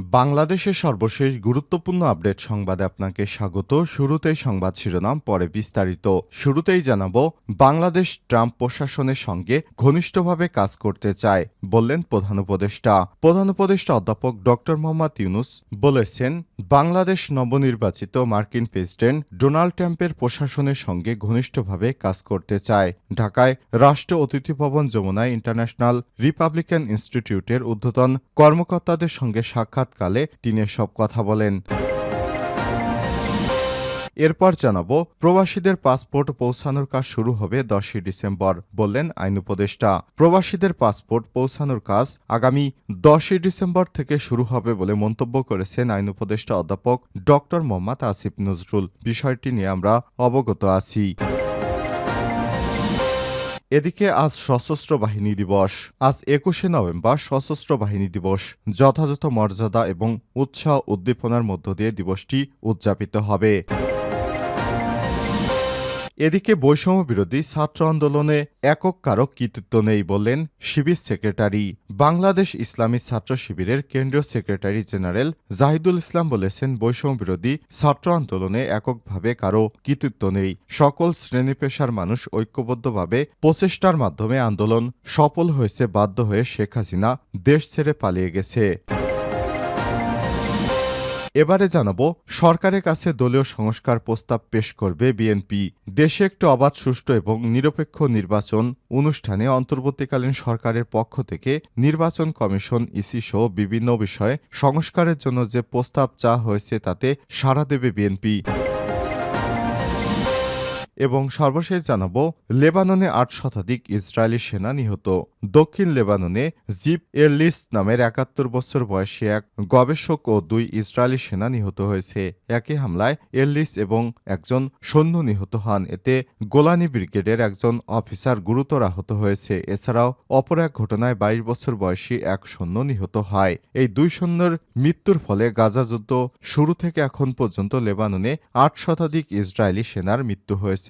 বাংলাদেশের সর্বশেষ গুরুত্বপূর্ণ আপডেট সংবাদে আপনাকে স্বাগত। শুরুতেই সংবাদ শিরোনাম, পরে বিস্তারিত। শুরুতেই জানাব, বাংলাদেশ ট্রাম্প প্রশাসনের সঙ্গে ঘনিষ্ঠভাবে কাজ করতে চায়, বললেন প্রধান উপদেষ্টা। প্রধান উপদেষ্টা অধ্যাপক ড. মোহাম্মদ ইউনুস বলেছেন, বাংলাদেশ নবনির্বাচিত মার্কিন প্রেসিডেন্ট ডোনাল্ড ট্রাম্পের প্রশাসনের সঙ্গে ঘনিষ্ঠভাবে কাজ করতে চায়। ঢাকায় রাষ্ট্র অতিথি ভবন যমুনায় ইন্টারন্যাশনাল রিপাবলিকান ইনস্টিটিউটের ঊর্ধ্বতন কর্মকর্তাদের সঙ্গে সাক্ষাৎকালে তিনি সব কথা বলেন। এরপর জানাব, প্রবাসীদের পাসপোর্ট পৌঁছানোর কাজ শুরু হবে দশই ডিসেম্বর, বললেন আইন উপদেষ্টা। প্রবাসীদের পাসপোর্ট পৌঁছানোর কাজ আগামী দশই ডিসেম্বর থেকে শুরু হবে বলে মন্তব্য করেছেন আইন উপদেষ্টা অধ্যাপক ড মোহাম্মদ আসিফ নজরুল। বিষয়টি নিয়ে আমরা অবগত আছি। এদিকে আজ সশস্ত্র বাহিনী দিবস। আজ একুশে নভেম্বর সশস্ত্র বাহিনী দিবস। যথাযথ মর্যাদা এবং উৎসাহ উদ্দীপনার মধ্য দিয়ে দিবসটি উদযাপিত হবে। এদিকে বৈষম্য বিরোধী ছাত্র আন্দোলনে একক কারও কৃতিত্ব নেই বললেন শিবির সেক্রেটারি। বাংলাদেশ ইসলামী ছাত্র শিবিরের কেন্দ্রীয় সেক্রেটারি জেনারেল জাহিদুল ইসলাম বলেছেন, বৈষম্য বিরোধী ছাত্র আন্দোলনে এককভাবে কারও কৃতিত্ব নেই। সকল শ্রেণি পেশার মানুষ ঐক্যবদ্ধভাবে প্রচেষ্টার মাধ্যমে আন্দোলন সফল হয়েছে, বাধ্য হয়ে শেখ হাসিনা দেশ ছেড়ে পালিয়ে গেছে। এবারে জানাব, সরকারের কাছে দলীয় সংস্কার প্রস্তাব পেশ করবে বিএনপি। দেশে একটি অবাধ, সুষ্ঠু এবং নিরপেক্ষ নির্বাচন অনুষ্ঠানে অন্তর্বর্তীকালীন সরকারের পক্ষ থেকে নির্বাচন কমিশন, ইসি সহ বিভিন্ন বিষয়ে সংস্কারের জন্য যে প্রস্তাব চা হয়েছে তাতে সাড়া দেবে বিএনপি। এবং সর্বশেষ জানাব, লেবাননে আট শতাধিক ইসরায়েলি সেনা নিহত। দক্ষিণ লেবাননে জিপ এরলিস নামের একাত্তর বছর বয়সী এক গবেষক ও দুই ইসরায়েলি সেনা নিহত হয়েছে। একই হামলায় এরলিস এবং একজন সৈন্য নিহত হন। এতে গোলানি ব্রিগেডের একজন অফিসার গুরুতর আহত হয়েছে। এছাড়াও অপর এক ঘটনায় বাইশ বছর বয়সী এক সৈন্য নিহত হয়। এই দুই সৈন্যর মৃত্যুর ফলে গাজা যুদ্ধ শুরু থেকে এখন পর্যন্ত লেবাননে আট শতাধিক ইসরায়েলি সেনার মৃত্যু হয়েছে।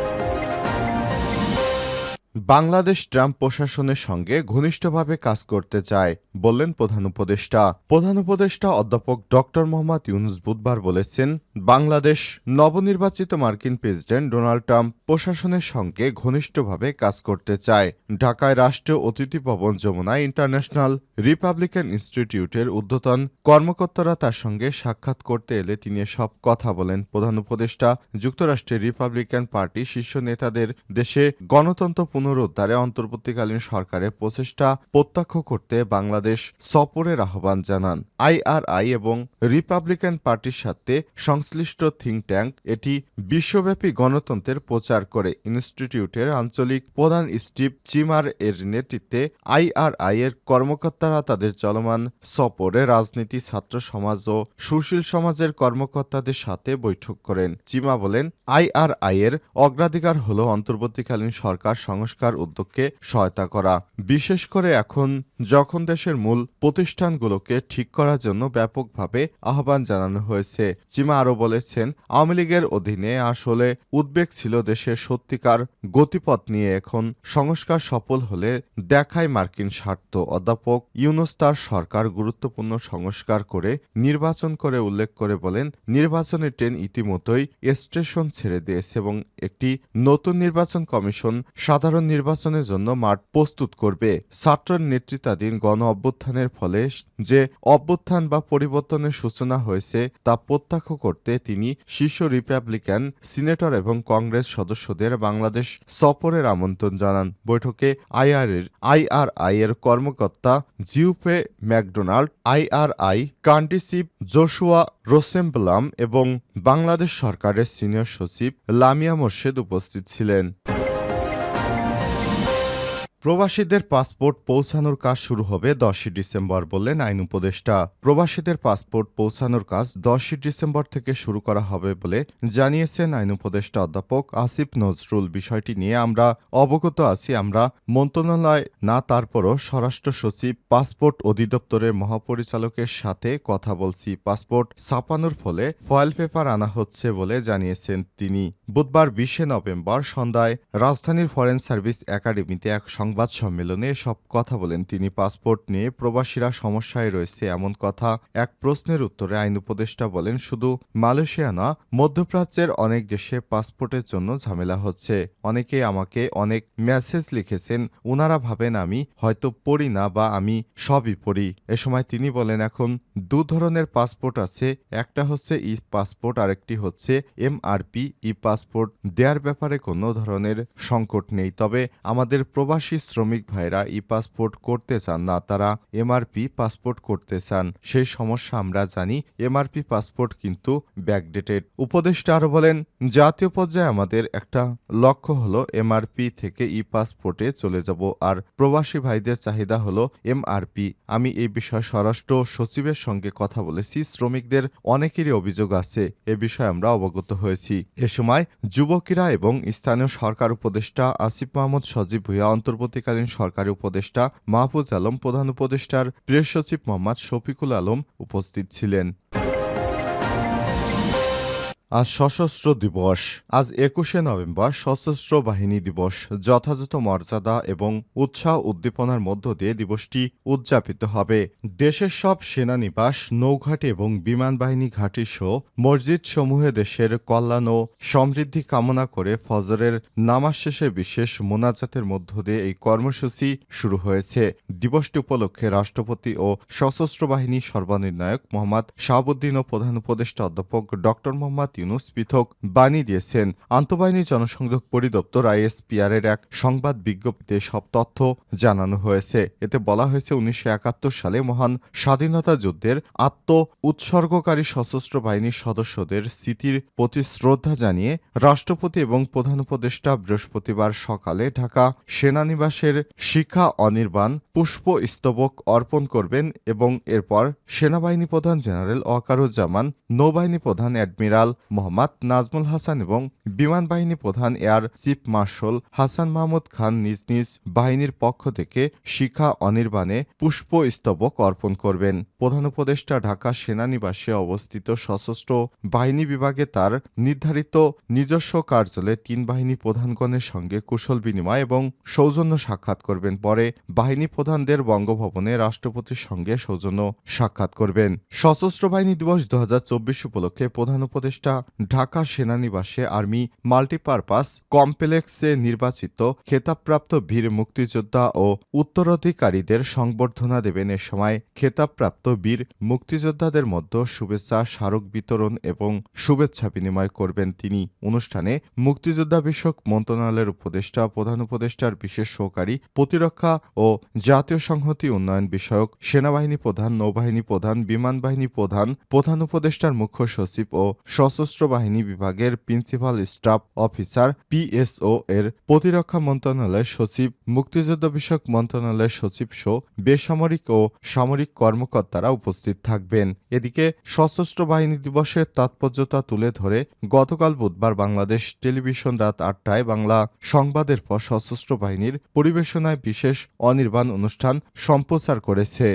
বাংলাদেশ ট্রাম্প প্রশাসনের সঙ্গে ঘনিষ্ঠভাবে কাজ করতে চায়, বললেন প্রধান উপদেষ্টা। প্রধান উপদেষ্টা অধ্যাপক ড মোহাম্মদ ইউনুস বুধবার বলেছেন বাংলাদেশ নবনির্বাচিত মার্কিন প্রেসিডেন্ট ডোনাল্ড ট্রাম্প প্রশাসনের সঙ্গে ঘনিষ্ঠভাবে কাজ করতে চায়। ঢাকায় রাষ্ট্রীয় অতিথি ভবন যমুনায় ইন্টারন্যাশনাল রিপাবলিকান ইনস্টিটিউটের ঊর্ধ্বতন কর্মকর্তারা তার সঙ্গে সাক্ষাৎ করতে এলে তিনি সব কথা বলেন। প্রধান উপদেষ্টা যুক্তরাষ্ট্রের রিপাবলিকান পার্টি শীর্ষ নেতাদের দেশে গণতন্ত্র পুনরুদ্ধারে অন্তর্বর্তীকালীন সরকারের প্রচেষ্টা প্রত্যক্ষ করতে বাংলাদেশ সফরের আহ্বান জানান। আইআরআই এবং রিপাবলিকান পার্টির সাথে সংশ্লিষ্ট থিঙ্ক ট্যাঙ্ক এটি বিশ্বব্যাপী গণতন্ত্রের প্রচার করে। ইনস্টিটিউটের আঞ্চলিক প্রধান স্টিভ চিমার এর নেতৃত্বে আইআরআই এর কর্মকর্তারা তাদের চলমান সফরে রাজনীতি, ছাত্র সমাজ ও সুশীল সমাজের কর্মকর্তাদের সাথে বৈঠক করেন। চিমা বলেন আইআরআই এর অগ্রাধিকার হল অন্তর্বর্তীকালীন সরকার সংস্কার উদ্যোগকে সহায়তা করা। বিশেষ করে এখন যখন দেশের মূল প্রতিষ্ঠানগুলোকে ঠিক করার জন্য ব্যাপকভাবে আহ্বান জানানো হয়েছে। চিমা আরও বলেছেন, আওয়ামী লীগের অধীনে আসলে উদ্বেগ ছিল দেশের সত্যিকার গতিপথ নিয়ে। এখন সংস্কার সফল হলে দেখায় মার্কিন স্বার্থ। অধ্যাপক ইউনুস তার সরকার গুরুত্বপূর্ণ সংস্কার করে নির্বাচন করে উল্লেখ করে বলেন নির্বাচনের ট্রেন ইতিমধ্যেই স্টেশন ছেড়ে দিয়েছে এবং একটি নতুন নির্বাচন কমিশন সাধারণ নির্বাচনের জন্য মাঠ প্রস্তুত করবে। ছাত্র নেতৃত্বাধীন গণ অভ্যুত্থানের ফলে যে অভ্যুত্থান বা পরিবর্তনের সূচনা হয়েছে তা প্রত্যক্ষ করতে তিনি শীর্ষ রিপাবলিকান, সিনেটর এবং কংগ্রেস সদস্যদের বাংলাদেশ সফরের আমন্ত্রণ জানান। বৈঠকে আইআর আইআরআই এর কর্মকর্তা জিউপে McDonald, IRI I chief Joshua Rosenblum এবং বাংলাদেশ সরকারের সিনিয়র সচিব লামিয়া মোর্শেদ উপস্থিত ছিলেন। প্রবাসীদের পাসপোর্ট পৌঁছানোর কাজ শুরু হবে দশই ডিসেম্বর বললেন আইন উপদেষ্টা। প্রবাসীদের পাসপোর্ট পৌঁছানোর কাজ দশই ডিসেম্বর থেকে শুরু করা হবে বলে জানিয়েছেন আইন উপদেষ্টা অধ্যাপক আসিফ নজরুল। বিষয়টি নিয়ে আমরা অবগত আছি। আমরা মন্ত্রণালয় না তারপরও স্বরাষ্ট্র সচিব, পাসপোর্ট অধিদপ্তরের মহাপরিচালকের সাথে কথা বলছি। পাসপোর্ট ছাপানোর ফলে ফয়েল পেপার আনা হচ্ছে বলে জানিয়েছেন তিনি। বুধবার বিশে নভেম্বর সন্ধ্যায় রাজধানীর ফরেন সার্ভিস একাডেমিতে এক সংবাদ সম্মেলনে সব কথা বলেন তিনি। পাসপোর্ট নিয়ে প্রবাসীরা সমস্যায় রয়েছে এমন কথা এক প্রশ্নের উত্তরে আইন উপদেষ্টা বলেন, শুধু মালয়েশিয়া না, মধ্যপ্রাচ্যের অনেক দেশে পাসপোর্টের জন্য ঝামেলা হচ্ছে। অনেকে আমাকে অনেক মেসেজ লিখেছেন, উনারা ভাবেন আমি হয়তো পড়ি না বা আমি সবই পড়ি। এ সময় তিনি বলেন, এখন দু ধরনের পাসপোর্ট আছে, একটা হচ্ছে ই পাসপোর্ট, আরেকটি হচ্ছে এমআরপি ই পাসপোর্ট দেওয়ার ব্যাপারে কোনো ধরনের সংকট নেই। তবে আমাদের প্রবাসী শ্রমিক ভাইরা ই পাসপোর্ট করতে চান না, তারা এমআরপি পাসপোর্ট করতে চান। সেই সমস্যা আমরা জানি, এমআরপি পাসপোর্ট কিন্তু ব্যাকডেটেড। উপদেষ্টা আরও বলেন, জাতীয় পর্যায়ে আমাদের একটা লক্ষ্য হলো এমআরপি থেকে ই পাসপোর্টে চলে যাব, আর প্রবাসী ভাইদের চাহিদা হলো এমআরপি। আমি এই বিষয়ে স্বরাষ্ট্র সচিবের সঙ্গে কথা বলেছি, শ্রমিকদের অনেকেরই অভিযোগ আছে, এ বিষয়ে আমরা অবগত হয়েছি। এ সময় যুবকেরা এবং স্থানীয় সরকার উপদেষ্টা আসিফ মাহমুদ সজীব ভুইয়া অন্তর্বর্তীকালীন সরকারি উপদেষ্টা মাহফুজ আলম প্রধান উপদেষ্টার প্রেস সচিব মোহাম্মদ শফিকুল আলম উপস্থিত ছিলেন। আজ সশস্ত্র দিবস। আজ একুশে নভেম্বর সশস্ত্র বাহিনী দিবস। যথাযথ মর্যাদা এবং উৎসাহ উদ্দীপনার মধ্য দিয়ে দিবসটি উদযাপিত হবে। দেশের সব সেনানিবাস, নৌঘাটি এবং বিমান বাহিনী ঘাঁটি সহ মসজিদ সমূহে দেশের কল্যাণ ও সমৃদ্ধি কামনা করে ফজরের নামাজ শেষে বিশেষ মোনাজাতের মধ্য দিয়ে এই কর্মসূচি শুরু হয়েছে। দিবসটি উপলক্ষে রাষ্ট্রপতি ও সশস্ত্র বাহিনী সর্বনির্ণায়ক মোহাম্মদ শাহাবুদ্দিন ও প্রধান উপদেষ্টা অধ্যাপক ডক্টর মোহাম্মদ ইউনুস পৃথক বাণী দিয়েছেন। আন্তঃবাহিনী জনসংযোগ পরিদপ্তর আইএসপিআর এর এক সংবাদ বিজ্ঞপ্তিতে সব তথ্য জানানো হয়েছে। এতে বলা হয়েছে, উনিশশো একাত্তর সালে মহান স্বাধীনতা যুদ্ধের আত্ম উৎসর্গকারী সশস্ত্র বাহিনীর সদস্যদের স্মৃতির প্রতি শ্রদ্ধা জানিয়ে রাষ্ট্রপতি এবং প্রধান উপদেষ্টা বৃহস্পতিবার সকালে ঢাকা সেনানিবাসের শিখা অনির্বাণ পুষ্প স্তবক অর্পণ করবেন এবং এরপর সেনাবাহিনী প্রধান জেনারেল ওয়াকারুজ্জামান নৌবাহিনী প্রধান অ্যাডমিরাল মোহাম্মদ নাজমুল হাসান এবং বিমান বাহিনী প্রধান air chief marshal Hasan Mahmud Khan নিজ নিজ বাহিনীর পক্ষ থেকে শিখা অনির্বাণে পুষ্পস্তবক অর্পণ করবেন। প্রধান উপদেষ্টা ঢাকা সেনানিবাসে অবস্থিত সশস্ত্র বাহিনী বিভাগে তার নির্ধারিত নিজস্ব কার্যালয়ে তিন বাহিনী প্রধানগণের সঙ্গে কুশল বিনিময় এবং সৌজন্য সাক্ষাৎ করবেন। পরে বাহিনী প্রধানদের বঙ্গভবনে রাষ্ট্রপতির সঙ্গে সৌজন্য সাক্ষাৎ করবেন। সশস্ত্র বাহিনী দিবস দু হাজার চব্বিশ উপলক্ষে প্রধান উপদেষ্টা ঢাকা সেনানিবাসে আর্মি মাল্টিপারপাস কমপ্লেক্সে নির্বাচিত খেতাবপ্রাপ্ত বীর মুক্তিযোদ্ধা ও উত্তরাধিকারীদের সংবর্ধনা দেবেন এ সময় খেতাবপ্রাপ্ত বীর মুক্তিযোদ্ধাদের মধ্যে শুভেচ্ছা, স্মারক বিতরণ এবং শুভেচ্ছা বিনিময় করবেন তিনি। অনুষ্ঠানে মুক্তিযোদ্ধা বিষয়ক মন্ত্রণালয়ের উপদেষ্টা, প্রধান উপদেষ্টার বিশেষ সহকারী, প্রতিরক্ষা ও জাতীয় সংহতি উন্নয়ন বিষয়ক, সেনাবাহিনী প্রধান, নৌবাহিনী প্রধান, বিমান বাহিনী প্রধান প্রধান উপদেষ্টার মুখ্য সচিব ও সশস্ত্র বাহিনী বিভাগের প্রিন্সিপাল স্টাফ অফিসার পিএসও এর প্রতিরক্ষা মন্ত্রণালয়ের সচিব, মুক্তিযুদ্ধ বিষয়ক মন্ত্রণালয়ের সচিব সহ বেসামরিক ও সামরিক কর্মকর্তারা উপস্থিত থাকবেন। এদিকে সশস্ত্র বাহিনী দিবসের তাৎপর্যতা তুলে ধরে গতকাল বুধবার বাংলাদেশ টেলিভিশন রাত আটটায় বাংলা সংবাদের পর সশস্ত্র বাহিনীর পরিবেশনায় বিশেষ অনির্বাণ অনুষ্ঠান সম্প্রচার করেছে।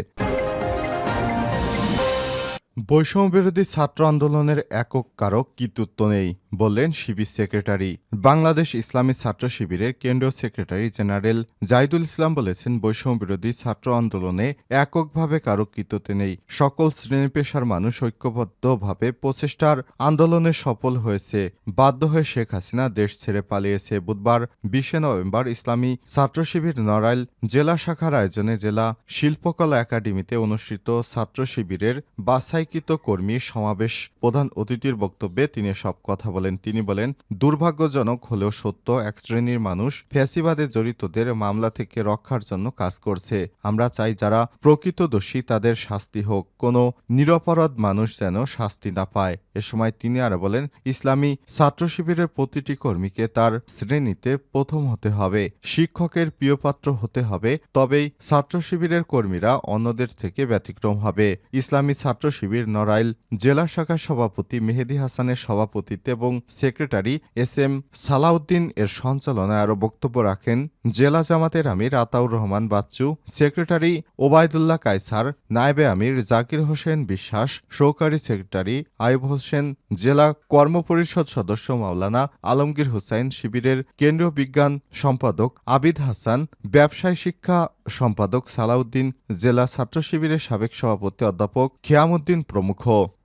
বৈষম্যবিরোধী ছাত্র আন্দোলনের একক কারক কৃতিত্ব নেই, বললেন শিবির সেক্রেটারি। বাংলাদেশ ইসলামী ছাত্র শিবিরের কেন্দ্রীয় সেক্রেটারি জেনারেল জাহিদুল ইসলাম বলেছেন, বৈষম্যবিরোধী ছাত্র আন্দোলনে এককভাবে কারও কৃতিত্ব নেই। সকল শ্রেণি পেশার মানুষ ঐক্যবদ্ধভাবে প্রচেষ্টার আন্দোলনে সফল হয়েছে। বাধ্য হয়ে শেখ হাসিনা দেশ ছেড়ে পালিয়েছে। বুধবার বিশে নভেম্বর ইসলামী ছাত্র শিবির নড়াইল জেলা শাখার আয়োজনে জেলা শিল্পকলা একাডেমিতে অনুষ্ঠিত ছাত্র শিবিরের বাছাই বাছাইকৃত কর্মী সমাবেশ প্রধান অতিথির বক্তব্যে তিনি সব কথা বলেন। তিনি বলেন, দুর্ভাগ্যজনক হলেও সত্য, এক শ্রেণির মানুষ ফ্যাসিবাদে জড়িতদের মামলা থেকে রক্ষার জন্য কাজ করছে। আমরা চাই যারা প্রকৃত দোষী তাদের শাস্তি হোক। কোনো নিরপরাধ মানুষ যেন শাস্তি না পায়। এ সময় তিনি আরও বলেন, ইসলামী ছাত্র শিবিরের প্রতিটি কর্মীকে তার শ্রেণীতে প্রথম হতে হবে। শিক্ষকের প্রিয়পাত্র হতে হবে। তবেই ছাত্র শিবিরের কর্মীরা অন্যদের থেকে ব্যতিক্রম হবে। ইসলামী ছাত্র শিবির নড়াইল জেলা শাখা সভাপতি মেহেদি হাসানের সভাপতিত্বে এবং সেক্রেটারি এস এম সালাউদ্দিন এর সঞ্চালনায় আরও বক্তব্য রাখেন জেলা জামাতের আমির আতাউর রহমান বাচ্চু, সেক্রেটারি ওবায়দুল্লাহ কায়সার, নায়েবে আমির জাকির হোসেন বিশ্বাস, সহকারী সেক্রেটারি আয়ুব হোসেন জেলা কর্মপরিষদ সদস্য মাওলানা আলমগীর হুসাইন শিবিরের কেন্দ্রীয় বিজ্ঞান সম্পাদক আবিদ হাসান, ব্যবসায় শিক্ষা সম্পাদক সালাউদ্দিন, জেলা ছাত্র শিবিরের সাবেক সভাপতি অধ্যাপক খিয়ামুদ্দিন প্রমুখ।